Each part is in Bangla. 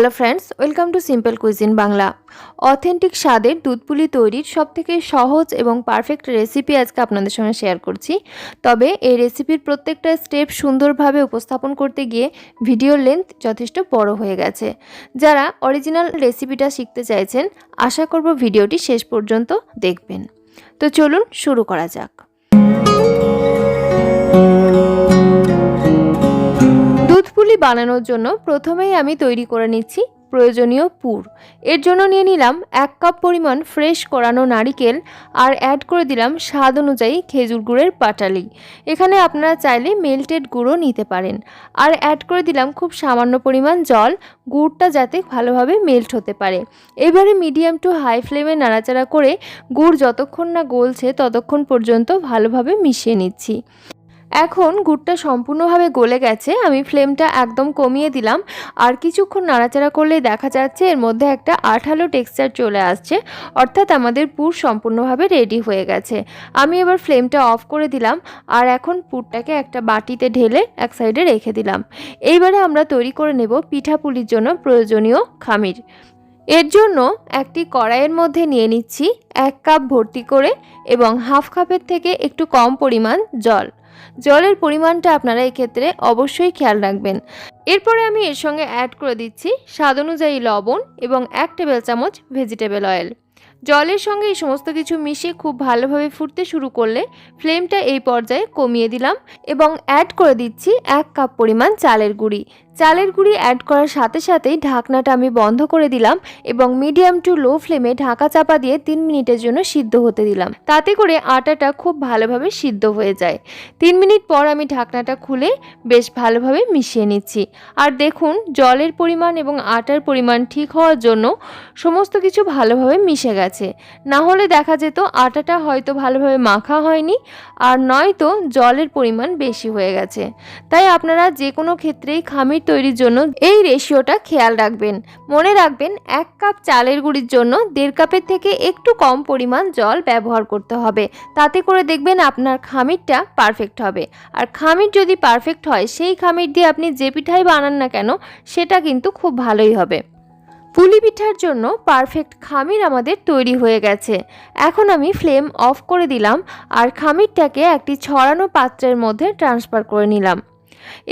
Hello friends welcome to Simple Cuisine Bangla authentic স্বাদের দুধ পুলি তৈরির সবথেকে সহজ এবং পারফেক্ট রেসিপি আজকে আপনাদের সঙ্গে শেয়ার করছি। তবে এই রেসিপির প্রত্যেকটা স্টেপ সুন্দরভাবে উপস্থাপন করতে গিয়ে ভিডিওর লেন্থ যথেষ্ট বড় হয়ে গেছে। যারা অরিজিনাল রেসিপিটা শিখতে চাইছেন, আশা করব ভিডিওটি শেষ পর্যন্ত দেখবেন। তো চলুন শুরু করা যাক। বানানোর জন্য প্রথমেই আমি তৈরি করে নিচ্ছি প্রয়োজনীয় পুর। এর জন্য নিয়ে নিলাম এক কাপ পরিমাণ ফ্রেশ করানো নারিকেল আর অ্যাড করে দিলাম স্বাদ অনুযায়ী খেজুর গুড়ের পাটালি। এখানে আপনারা চাইলে মেল্টেড গুঁড়ো নিতে পারেন। আর অ্যাড করে দিলাম খুব সামান্য পরিমাণ জল, গুড়টা যাতে ভালোভাবে মেল্ট হতে পারে। এবারে মিডিয়াম টু হাই ফ্লেমে নাড়াচাড়া করে গুড় যতক্ষণ না গলছে ততক্ষণ পর্যন্ত ভালোভাবে মিশিয়ে নিচ্ছি। এখন গুড়টা সম্পূর্ণভাবে গলে গেছে, আমি ফ্লেমটা একদম কমিয়ে দিলাম। আর কিছুক্ষণ নাড়াচাড়া করলে দেখা যাচ্ছে এর মধ্যে একটা আঠালো টেক্সচার চলে আসছে, অর্থাৎ আমাদের পুর সম্পূর্ণভাবে রেডি হয়ে গেছে। আমি এবার ফ্লেমটা অফ করে দিলাম, আর এখন পুরটাকে একটা বাটিতে ঢেলে এক সাইডে রেখে দিলাম। এইবারে আমরা তৈরি করে নেব পিঠাপুলির জন্য প্রয়োজনীয় খামির। এর জন্য একটি কড়াইয়ের মধ্যে নিয়ে নিচ্ছি এক কাপ ভর্তি করে এবং হাফ কাপের থেকে একটু কম পরিমাণ জল। জলের পরিমাণটা আপনারা এক্ষেত্রে অবশ্যই খেয়াল রাখবেন। এরপরে আমি এর সঙ্গে অ্যাড করে দিচ্ছি স্বাদ অনুযায়ী লবণ এবং এক টেবিল চামচ ভেজিটেবল অয়েল জলের সঙ্গে এই সমস্ত কিছু মিশিয়ে খুব ভালোভাবে ফুটতে শুরু করলে ফ্লেমটা এই পর্যায়ে কমিয়ে দিলাম এবং অ্যাড করে দিচ্ছি এক কাপ পরিমাণ চালের গুঁড়ি। চালের গুঁড়ি অ্যাড করার সাথে সাথেই ঢাকনাটা আমি বন্ধ করে দিলাম এবং মিডিয়াম টু লো ফ্লেমে ঢাকা চাপা দিয়ে তিন মিনিটের জন্য সিদ্ধ হতে দিলাম। তাতে করে আটাটা খুব ভালোভাবে সিদ্ধ হয়ে যায়। তিন মিনিট পর আমি ঢাকনাটা খুলে বেশ ভালোভাবে মিশিয়ে নিচ্ছি। আর দেখুন, জলের পরিমাণ এবং আটার পরিমাণ ঠিক হওয়ার জন্য সমস্ত কিছু ভালোভাবে মিশে গেছে। না হলে দেখা যেত আটাটা হয়তো ভালোভাবে মাখা হয়নি, আর নয়তো জলের পরিমাণ বেশি হয়ে গেছে। তাই আপনারা যে কোনো ক্ষেত্রেই খামির তৈরির জন্য এই রেশিওটা খেয়াল রাখবেন। মনে রাখবেন, এক কাপ চালের গুঁড়ির জন্য দেড় কাপের থেকে একটু কম পরিমাণ জল ব্যবহার করতে হবে। তাতে করে দেখবেন আপনার খামিরটা পারফেক্ট হবে। আর খামির যদি পারফেক্ট হয়, সেই খামির দিয়ে আপনি যে পিঠাই বানান না কেন, সেটা কিন্তু খুব ভালোই হবে। পুলি পিঠার জন্য পারফেক্ট খামির আমাদের তৈরি হয়ে গেছে। এখন আমি ফ্লেম অফ করে দিলাম আর খামিরটাকে একটি ছড়ানো পাত্রের মধ্যে ট্রান্সফার করে নিলাম।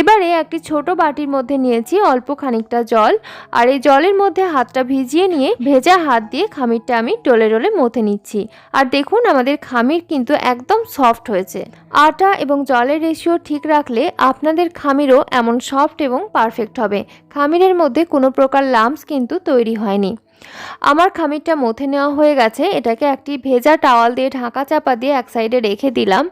এবারে একটি ছোট বাটির মধ্যে নিয়েছি অল্প খানিকটা জল, আর এই জলের মধ্যে হাতটা ভিজিয়ে নিয়ে ভেজা হাত দিয়ে খামিরটা আমি ডলে ডলে মথে নিচ্ছি। আর দেখুন, আমাদের খামির কিন্তু একদম সফট হয়েছে। আটা এবং জলের রেশিও ঠিক রাখলে আপনাদের খামিরও এমন সফট এবং পারফেক্ট হবে। খামিরের মধ্যে কোনো প্রকার লাম্পস কিন্তু তৈরি হয়নি। আমার খামিরটা মথে নেওয়া হয়ে গেছে, এটাকে একটি ভেজা টাওয়াল দিয়ে ঢাকা চাপা দিয়ে এক সাইডে রেখে দিলাম।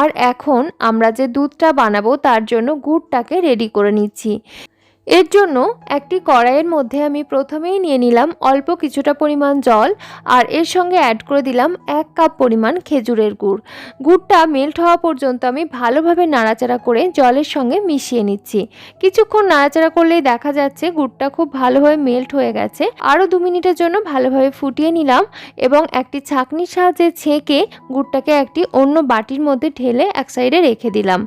আর এখন আমরা যে দুধটা বানাবো, তার জন্য গুড়টাকে রেডি করে নিচ্ছি। এর জন্য একটি কড়াইয়ের মধ্যে আমি প্রথমেই নিয়ে নিলাম অল্প কিছুটা পরিমাণ জল আর এর সঙ্গে অ্যাড করে দিলাম এক কাপ পরিমাণ খেজুরের গুড়। গুড়টা মেল্ট হওয়া পর্যন্ত আমি ভালোভাবে নাড়াচাড়া করে জলের সঙ্গে মিশিয়ে নিচ্ছি। কিছুক্ষণ নাড়াচাড়া করলেই দেখা যাচ্ছে গুড়টা খুব ভালোভাবে মেল্ট হয়ে গেছে। আরও দু মিনিটের জন্য ভালোভাবে ফুটিয়ে নিলাম এবং একটি ছাঁকনির সাহায্যে ছেঁকে গুড়টাকে একটি অন্য বাটির মধ্যে ঢেলে এক সাইডে রেখে দিলাম।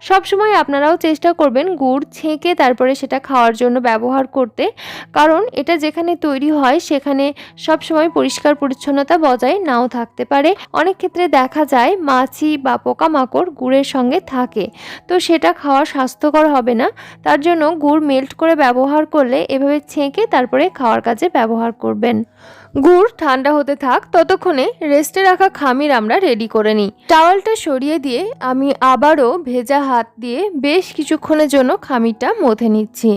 সবসময় আপনারাও চেষ্টা করবেন গুড় ছেঁকে তারপরে সেটা খাওয়ার জন্য ব্যবহার করতে। কারণ এটা যেখানে তৈরি হয় সেখানে সব সময় পরিষ্কার পরিচ্ছন্নতা বজায় নাও থাকতে পারে। অনেক ক্ষেত্রে দেখা যায় মাছি বা পোকামাকড় গুড়ের সঙ্গে থাকে। তো সেটা খাওয়া স্বাস্থ্যকর হবে না। তার জন্য গুড় মেল্ট করে ব্যবহার করলে এভাবে ছেঁকে তারপরে খাওয়ার কাজে ব্যবহার করবেন। গুড় ঠান্ডা হতে থাক, ততক্ষণে রেস্টে রাখা খামির আমরা রেডি করে নিই। টাওয়ালটা সরিয়ে দিয়ে আমি আবারও ভেজা হাত দিয়ে বেশ কিছুক্ষণের জন্য খামিরটা মথে নিচ্ছি।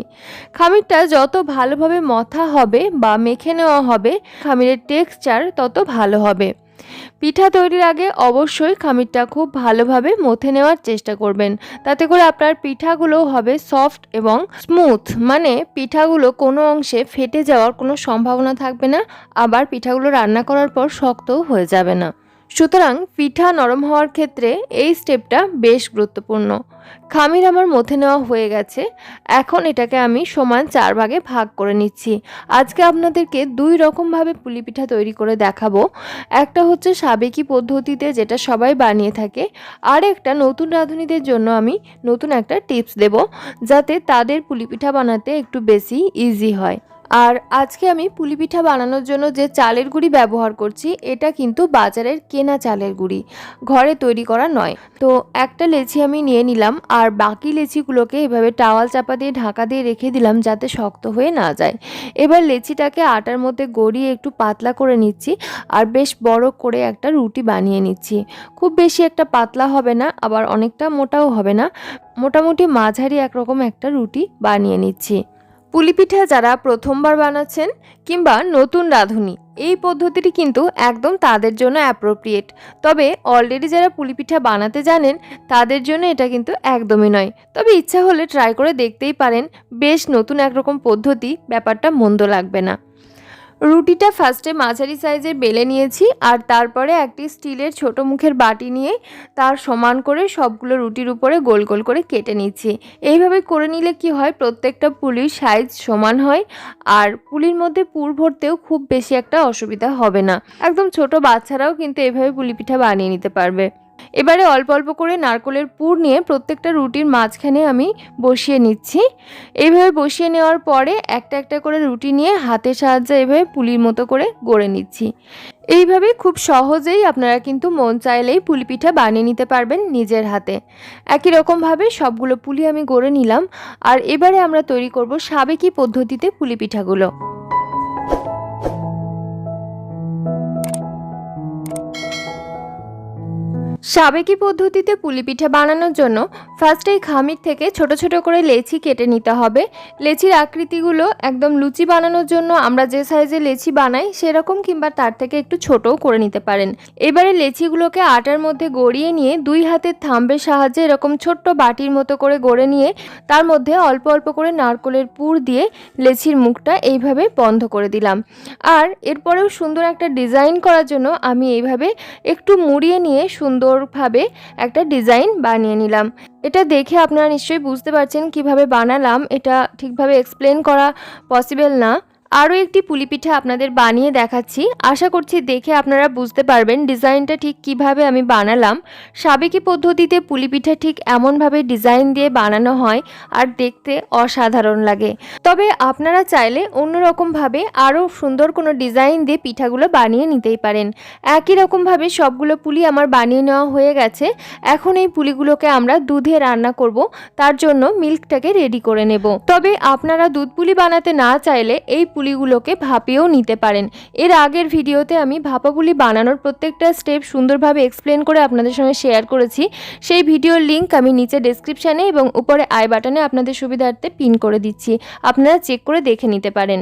খামিরটা যত ভালোভাবে মথা হবে বা মেখে নেওয়া হবে, খামিরের টেক্সচার তত ভালো হবে। পিঠা তৈরির আগে অবশ্যই খামিরটা খুব ভালোভাবে মথে নেওয়ার চেষ্টা করবেন। তাতে করে আপনার পিঠাগুলো হবে সফট এবং স্মুথ। মানে পিঠাগুলো কোনো অংশে ফেটে যাওয়ার কোনো সম্ভাবনা থাকবে না। আবার পিঠাগুলো রান্না করার পর শক্তও হয়ে যাবে না। সুতরাং পিঠা নরম হওয়ার ক্ষেত্রে এই স্টেপটা বেশ গুরুত্বপূর্ণ। খামির আমার মধ্যে নেওয়া হয়ে গেছে। এখন এটাকে আমি সমান চার ভাগে ভাগ করে নিচ্ছি। আজকে আপনাদেরকে দুই রকমভাবে পুলি পিঠা তৈরি করে দেখাবো। একটা হচ্ছে সাবেকি পদ্ধতিতে যেটা সবাই বানিয়ে থাকে। আর একটা নতুন রাঁধুনিদের জন্য আমি নতুন একটা টিপস দেব, যাতে তাদের পুলি পিঠা বানাতে একটু বেশি ইজি হয়। আর আজকে আমি পুলি পিঠা বানানোর জন্য যে চালের গুঁড়ি ব্যবহার করছি, এটা কিন্তু বাজারের কেনা চালের গুঁড়ি। ঘরে তৈরি করা নয়। তো একটা লেচি আমি নিয়ে নিলাম, আর বাকি লেচিগুলোকে এভাবে টাওয়াল চাপা দিয়ে, ঢাকা দিয়ে রেখে দিলাম যাতে শক্ত হয়ে না যায়। এবার লেচিটাকে আটার মধ্যে গড়িয়ে একটু পাতলা করে নিচ্ছি, আর বেশ বড় করে একটা রুটি বানিয়ে নিচ্ছি। খুব বেশি একটা পাতলা হবে না, আবার অনেকটা মোটাও হবে না। মোটামুটি মাঝারি একরকম একটা রুটি বানিয়ে নিচ্ছি। পুলি পিঠা যারা প্রথমবার বানাচ্ছেন কিংবা নতুন রাঁধুনি, এই পদ্ধতিটি কিন্তু একদম তাদের জন্য অ্যাপ্রোপ্রিয়েট তবে অলরেডি যারা পুলিপিঠা বানাতে জানেন, তাদের জন্য এটা কিন্তু একদমই নয়। তবে ইচ্ছা হলে ট্রাই করে দেখতেই পারেন, বেশ নতুন একরকম পদ্ধতি, ব্যাপারটা মন্দ লাগবে না। রুটিটা ফার্স্টে মাঝারি সাইজের বেলে নিয়েছি আর তারপরে একটি স্টিলের ছোট মুখের বাটি নিয়ে তার সমান করে সবগুলো রুটির উপরে গোল গোল করে কেটে নিচ্ছি। এইভাবে করে নিলে কি হয়? প্রত্যেকটা পুলির সাইজ সমান হয় আর পুলির মধ্যে পুর ভরতেও খুব বেশি একটা অসুবিধা হবে না। একদম ছোট বাচ্চারাও কিন্তু এভাবে পুলি পিঠা বানিয়ে নিতে পারবে। এবারে অল্প অল্প করে নারকলের পুর নিয়ে প্রত্যেকটা রুটির মাঝখানে আমি বসিয়ে নিচ্ছি। এইভাবে বসিয়ে নেওয়ার পরে একটা একটা করে রুটি নিয়ে হাতের সাহায্যে এভাবে পুলির মতো করে গড়ে নিচ্ছি। এইভাবে খুব সহজেই আপনারা কিন্তু মন চাইলেই পুলি পিঠা বানিয়ে নিতে পারবেন নিজের হাতে। একই রকমভাবে সবগুলো পুলি আমি গড়ে নিলাম। আর এবারে আমরা তৈরি করব সাবেকি পদ্ধতিতে পুলি পিঠাগুলো। সাবেকি পদ্ধতিতে পুলি পিঠা বানানোর জন্য ফার্স্টে এই খামির থেকে ছোট ছোট করে লেচি কেটে নিতে হবে। লেচির আকৃতিগুলো একদম লুচি বানানোর জন্য আমরা যে সাইজে লেচি বানাই সেরকম কিংবা তার থেকে একটু ছোটও করে নিতে পারেন। এবারে লেচিগুলোকে আটার মধ্যে গড়িয়ে নিয়ে দুই হাতের থাম্বের সাহায্যে এরকম ছোট্ট বাটির মতো করে গড়ে নিয়ে তার মধ্যে অল্প অল্প করে নারকলের পুর দিয়ে লেচির মুখটা এইভাবে বন্ধ করে দিলাম। আর এরপরেও সুন্দর একটা ডিজাইন করার জন্য আমি এইভাবে একটু মুড়িয়ে নিয়ে সুন্দরভাবে একটা ডিজাইন বানিয়ে নিলাম। এটা দেখে আপনারা নিশ্চয়ই বুঝতে পারছেন কীভাবে বানালাম। এটা ঠিকভাবে এক্সপ্লেন করা পসিবল না। আরও একটি পুলি পিঠা আপনাদের বানিয়ে দেখাচ্ছি। আশা করছি দেখে আপনারা বুঝতে পারবেন ডিজাইনটা ঠিক কীভাবে আমি বানালাম। সাবেকি পদ্ধতিতে পুলি পিঠা ঠিক এমনভাবে ডিজাইন দিয়ে বানানো হয় আর দেখতে অসাধারণ লাগে। তবে আপনারা চাইলে অন্যরকমভাবে আরও সুন্দর কোনো ডিজাইন দিয়ে পিঠাগুলো বানিয়ে নিতেই পারেন। একই রকমভাবে সবগুলো পুলি আমার বানিয়ে নেওয়া হয়ে গেছে। এখন এই পুলিগুলোকে আমরা দুধে রান্না করব। তার জন্য মিল্কটাকে রেডি করে নেব। তবে আপনারা দুধ পুলি বানাতে না চাইলে এই পুলিগুলোকে ভাপিয়েও নিতে পারেন। এর আগের ভিডিওতে আমি ভাপা পুলি বানানোর প্রত্যেকটা স্টেপ সুন্দরভাবে এক্সপ্লেন করে আপনাদের সঙ্গে শেয়ার করেছি। সেই ভিডিওর লিঙ্ক আমি নিচে ডেসক্রিপশানে এবং উপরে আই বাটনে আপনাদের সুবিধার্থে পিন করে দিচ্ছি। আপনারা চেক করে দেখে নিতে পারেন।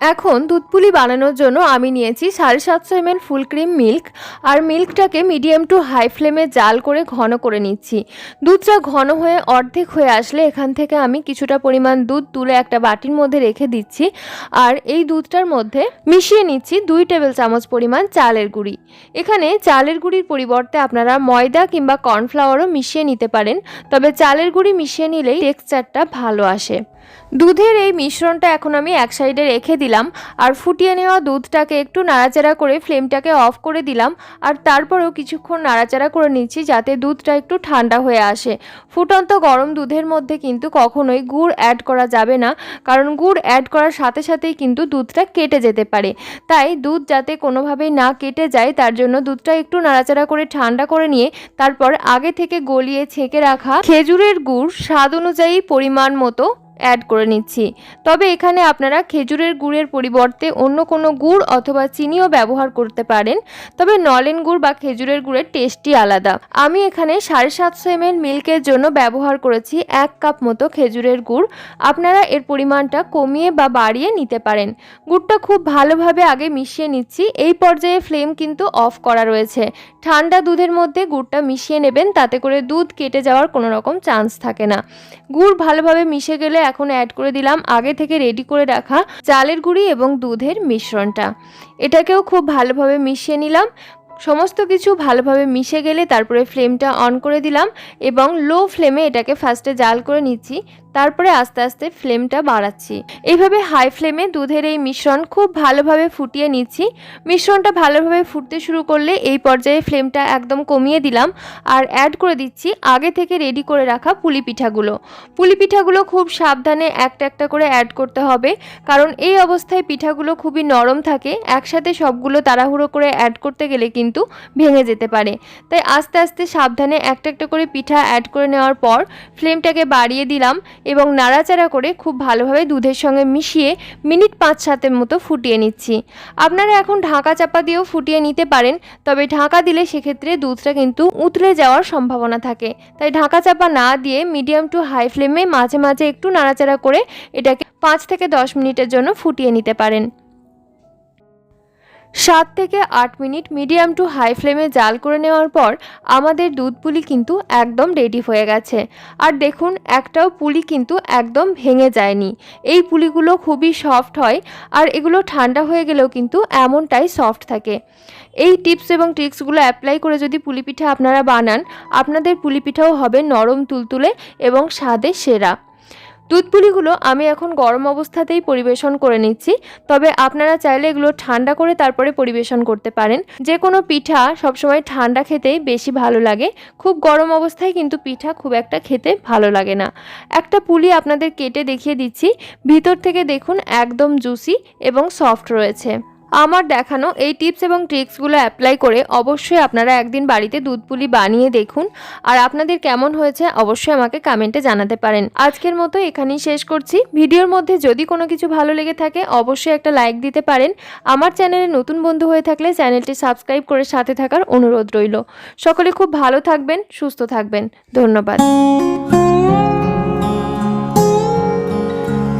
এখন দুধপুলি বানানোর জন্য আমি নিয়েছি সাড়ে সাতশো এমএল ফুল ক্রিম মিল্ক, আর মিল্কটাকে মিডিয়াম টু হাই ফ্লেমে জাল করে ঘন করে নিচ্ছি। দুধটা ঘন হয়ে অর্ধেক হয়ে আসলে এখান থেকে আমি কিছুটা পরিমাণ দুধ তুলে একটা বাটির মধ্যে রেখে দিচ্ছি, আর এই দুধটার মধ্যে মিশিয়ে নিচ্ছি দুই টেবিল চামচ পরিমাণ চালের গুঁড়ি। এখানে চালের গুঁড়ির পরিবর্তে আপনারা ময়দা কিংবা কর্নফ্লাওয়ারও মিশিয়ে নিতে পারেন, তবে চালের গুঁড়ি মিশিয়ে নিলেই টেক্সচারটা ভালো আসে। দুধের এই মিশ্রণটা এখন আমি এক সাইডে রেখে দিলাম আর ফুটিয়ে নেওয়া দুধটাকে একটু নাড়াচাড়া করে ফ্লেমটাকে অফ করে দিলাম আর তারপরেও কিছুক্ষণ নাড়াচাড়া করে নিচ্ছি যাতে দুধটা একটু ঠান্ডা হয়ে আসে। ফুটন্ত গরম দুধের মধ্যে কিন্তু কখনোই গুড় অ্যাড করা যাবে না, কারণ গুড় অ্যাড করার সাথে সাথেই কিন্তু দুধটা কেটে যেতে পারে। তাই দুধ যাতে কোনোভাবেই না কেটে যায়, তার জন্য দুধটা একটু নাড়াচাড়া করে ঠান্ডা করে নিয়ে তারপর আগে থেকে গলিয়ে ছেঁকে রাখা খেজুরের গুড় স্বাদ অনুযায়ী পরিমাণ মতো অ্যাড করে নিচ্ছি। তবে এখানে আপনারা খেজুরের গুড়ের পরিবর্তে অন্য কোনো গুড় অথবা চিনিও ব্যবহার করতে পারেন। তবে নলেন গুড় বা খেজুরের গুড়ের টেস্টই আলাদা। আমি এখানে সাড়ে সাতশো এমএল মিল্কের জন্য ব্যবহার করেছি এক কাপ মতো খেজুরের গুড়। আপনারা এর পরিমাণটা কমিয়ে বা বাড়িয়ে নিতে পারেন। গুড়টা খুব ভালোভাবে আগে মিশিয়ে নিচ্ছি। এই পর্যায়ে ফ্লেম কিন্তু অফ করা রয়েছে। ঠান্ডা দুধের মধ্যে গুড়টা মিশিয়ে নেবেন, তাতে করে দুধ কেটে যাওয়ার কোনো রকম চান্স থাকে না। গুড় ভালোভাবে মিশে গেলে এখন অ্যাড করে দিলাম। আগে থেকে রেডি করে রাখা চালের গুঁড়ি এবং দুধের মিশ্রণটা। এটাকেও খুব ভালোভাবে মিশিয়ে নিলাম। সমস্ত কিছু ভালোভাবে মিশে গেলে তারপরে ফ্লেমটা অন করে দিলাম এবং লো ফ্লেমে এটাকে ফার্স্টে জাল করে নিচ্ছি। তারপরে আস্তে আস্তে ফ্লেমটা বাড়াচ্ছি। এইভাবে হাই ফ্লেমে দুধের এই মিশ্রণ খুব ভালোভাবে ফুটিয়ে নিচ্ছি। মিশ্রণটা ভালোভাবে ফুটতে শুরু করলে এই পর্যায়ে ফ্লেমটা একদম কমিয়ে দিলাম আর অ্যাড করে দিচ্ছি আগে থেকে রেডি করে রাখা পুলি পিঠাগুলো। পুলি পিঠাগুলো খুব সাবধানে একটা একটা করে অ্যাড করতে হবে, কারণ এই অবস্থায় পিঠাগুলো খুবই নরম থাকে। একসাথে সবগুলো তাড়াহুড়ো করে অ্যাড করতে গেলে কিন্তু ভেঙে যেতে পারে। তাই আস্তে আস্তে সাবধানে একটা একটা করে পিঠা অ্যাড করে নেওয়ার পর ফ্লেমটাকে বাড়িয়ে দিলাম। এবং নাড়াচাড়া করে খুব ভালোভাবে দুধের সঙ্গে মিশিয়ে মিনিট পাঁচ সাতের মতো ফুটিয়ে নিচ্ছি। আপনারা এখন ঢাকা চাপা দিয়েও ফুটিয়ে নিতে পারেন, তবে ঢাকা দিলে সেক্ষেত্রে দুধটা কিন্তু উতলে যাওয়ার সম্ভাবনা থাকে। তাই ঢাকা চাপা না দিয়ে মিডিয়াম টু হাই ফ্লেমে মাঝে মাঝে একটু নাড়াচাড়া করে এটাকে পাঁচ থেকে দশ মিনিটের জন্য ফুটিয়ে নিতে পারেন। সাত থেকে আট মিনিট মিডিয়াম টু হাই ফ্লেমে জাল করে নেওয়ার পর আমাদের দুধ পুলি কিন্তু একদম রেডি হয়ে গেছে। আর দেখুন, একটাও পুলি কিন্তু একদম ভেঙে যায়নি। এই পুলিগুলো খুবই সফট হয় আর এগুলো ঠান্ডা হয়ে গেলেও কিন্তু এমনটাই সফট থাকে। এই টিপস এবং ট্রিক্সগুলো অ্যাপ্লাই করে যদি পুলি পিঠা আপনারা বানান, আপনাদের পুলি পিঠাও হবে নরম তুলতুলে এবং স্বাদে সেরা। দুধ পুলিগুলো আমি এখন গরম অবস্থাতেই পরিবেশন করে নিচ্ছি। তবে আপনারা চাইলে এগুলো ঠান্ডা করে তারপরে পরিবেশন করতে পারেন। যে কোনো পিঠা সবসময় ঠান্ডা খেতেই বেশি ভালো লাগে। খুব গরম অবস্থায় কিন্তু পিঠা খুব একটা খেতে ভালো লাগে না। একটা পুলি আপনাদের কেটে দেখিয়ে দিচ্ছি। ভিতর থেকে দেখুন একদম জুসি এবং সফট রয়েছে। আমার দেখানো এই টিপস এবং ট্রিক্সগুলো অ্যাপ্লাই করে অবশ্যই আপনারা একদিন বাড়িতে দুধ পুলি বানিয়ে দেখুন। আর আপনাদের কেমন হয়েছে অবশ্যই আমাকে কমেন্টে জানাতে পারেন। আজকের মতো এখানেই শেষ করছি। ভিডিওর মধ্যে যদি কোনো কিছু ভালো লেগে থাকে অবশ্যই একটা লাইক দিতে পারেন। আমার চ্যানেলে নতুন বন্ধু হয়ে থাকলে চ্যানেলটি সাবস্ক্রাইব করে সাথে থাকার অনুরোধ রইল। সকলে খুব ভালো থাকবেন, সুস্থ থাকবেন। ধন্যবাদ।